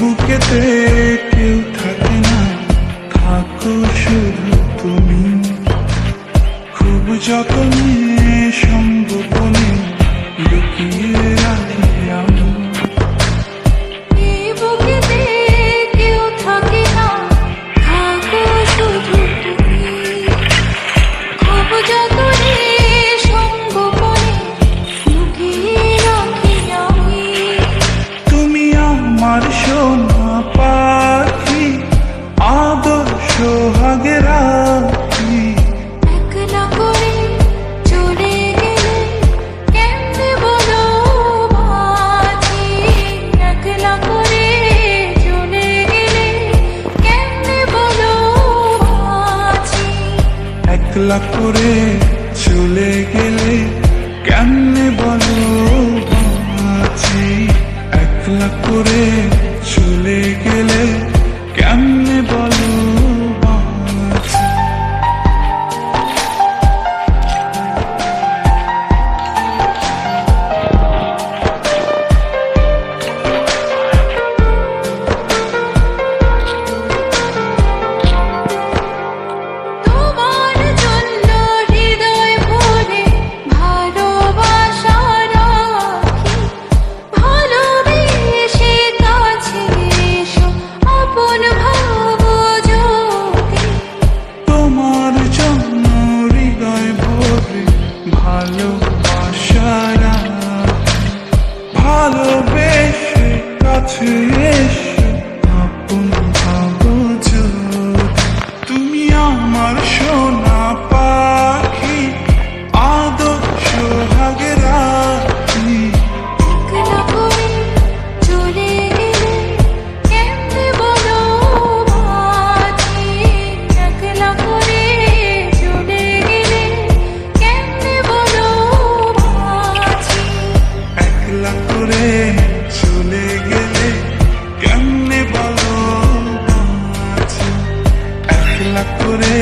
বুকেতে কেউ থাকে না থাকো শুধু তুমি। খুব যতনে সম্ভবনে একলা করে চলে গেলে কেমনে বলো আছি একলা করে চলে গেলে কেমনে ভালোবাসারা ভালোবেসে কাছে আপন ভাবছ তুমি আমার শোন চলে গেলে কেমনে বলো একলা করে